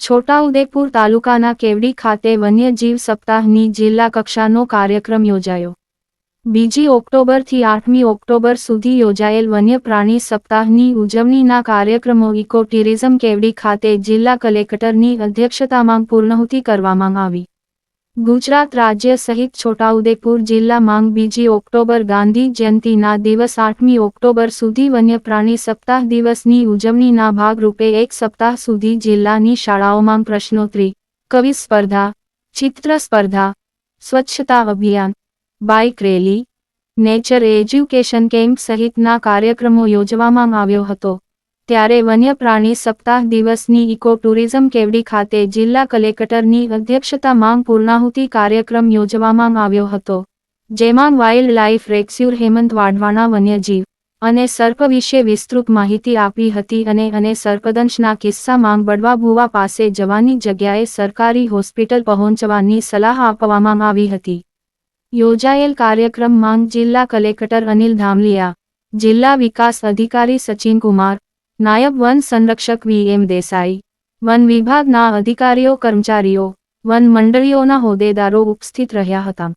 છોટાઉદેપુર તાલુકાના કેવડી ખાતે વન્યજીવ સપ્તાહની જિલ્લા કક્ષાનો કાર્યક્રમ યોજાયો. બીજી ઓક્ટોબરથી આઠમી ઓક્ટોબર સુધી યોજાયેલ વન્ય પ્રાણી સપ્તાહની ઉજવણીના કાર્યક્રમો ઇકો ટુરિઝમ કેવડી ખાતે જિલ્લા કલેક્ટરની અધ્યક્ષતામાં પૂર્ણહુતિ કરવામાં આવી. ગુજરાત રાજ્ય સહિત છોટાઉદેપુર જિલ્લામાં બીજી ઓક્ટોબર ગાંધી જયંતિના દિવસ આઠમી ઓક્ટોબર સુધી વન્ય પ્રાણી સપ્તાહ દિવસની ઉજવણીના ભાગરૂપે એક સપ્તાહ સુધી જિલ્લાની શાળાઓમાં પ્રશ્નોત્તરી, કવિ સ્પર્ધા, ચિત્ર સ્પર્ધા, સ્વચ્છતા અભિયાન, bike rally, nature education camp સહિતના કાર્યક્રમો યોજવામાં આવ્યો હતો. ત્યારે વન્ય પ્રાણી સપ્તાહ દિવસની ઇકો ટુરિઝમ કેવડી ખાતે જિલ્લા કલેક્ટરની અધ્યક્ષતામાં પૂર્ણાહુતિ કાર્યક્રમ યોજવામાં આવ્યો હતો, જેમાં wild life rescuer Hemant Vadhvana વન્યજીવ અને સર્પ વિશે વિસ્તૃત માહિતી આપી હતી અને અને સર્પદંશના કિસ્સામાં બળવા ભુવા પાસે જવાની જગ્યાએ સરકારી હોસ્પિટલ પહોંચવાની સલાહ આપવામાં આવી હતી. યોજાયેલ કાર્યક્રમમાં જિલ્લા કલેક્ટર અનિલ ધામલિયા, જિલ્લા વિકાસ અધિકારી સચિન કુમાર નાયબ વન સંરક્ષક વી એમ દેસાઈ, વન વિભાગના અધિકારીઓ, કર્મચારીઓ, વન મંડળીઓના હોદ્દેદારો ઉપસ્થિત રહ્યા હતા.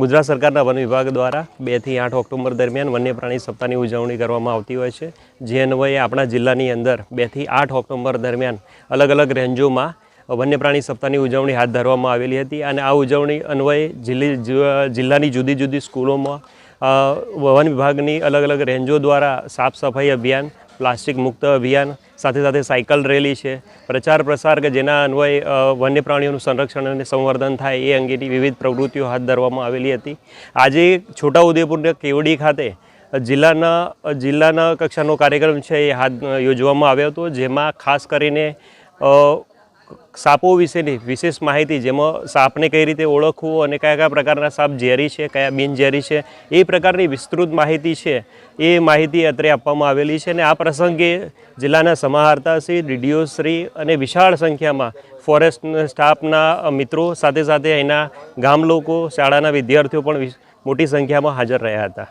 ગુજરાત સરકારના વન વિભાગ દ્વારા બેથી આઠ ઓક્ટોબર દરમિયાન વન્ય પ્રાણી સપ્તાહની ઉજવણી કરવામાં આવતી હોય છે. જે અન્વયે આપણા જિલ્લાની અંદર બેથી આઠ ઓક્ટોબર દરમિયાન અલગ અલગ રેન્જોમાં વન્ય પ્રાણી સપ્તાહની ઉજવણી હાથ ધરવામાં આવેલી હતી. અને આ ઉજવણી અન્વયે જિલ્લી, જિલ્લાની જુદી જુદી સ્કૂલોમાં વન વિભાગની અલગ અલગ રેન્જો દ્વારા સાફ સફાઈ અભિયાન, પ્લાસ્ટિક મુક્ત અભિયાન, સાથે સાથે સાયકલ રેલી છે. પ્રચાર પ્રસાર કે જેના અન્વયે વન્ય પ્રાણીઓનું સંરક્ષણ અને સંવર્ધન થાય એ અંગેની વિવિધ પ્રવૃત્તિઓ હાથ ધરવામાં આવેલી હતી. આજે છોટાઉદેપુરના કેવડી ખાતે જિલ્લાના જિલ્લાના કક્ષાનો કાર્યક્રમ છે એ હાથ યોજવામાં આવ્યો હતો, જેમાં ખાસ કરીને સાપો વિશેની વિશેષ માહિતી જેમાં સાપને કઈ રીતે ઓળખવું અને કયા કયા પ્રકારના સાપ ઝેરી છે, કયા બિનઝેરી છે, એ પ્રકારની વિસ્તૃત માહિતી છે, એ માહિતી અત્રે આપવામાં આવેલી છે અને આ પ્રસંગે જિલ્લાના સમાહર્તાશ્રી ડીડીઓશ્રી અને વિશાળ સંખ્યામાં ફોરેસ્ટ સ્ટાફના મિત્રો સાથે સાથે અહીંના ગામ લોકો, શાળાના વિદ્યાર્થીઓ પણ મોટી સંખ્યામાં હાજર રહ્યા હતા.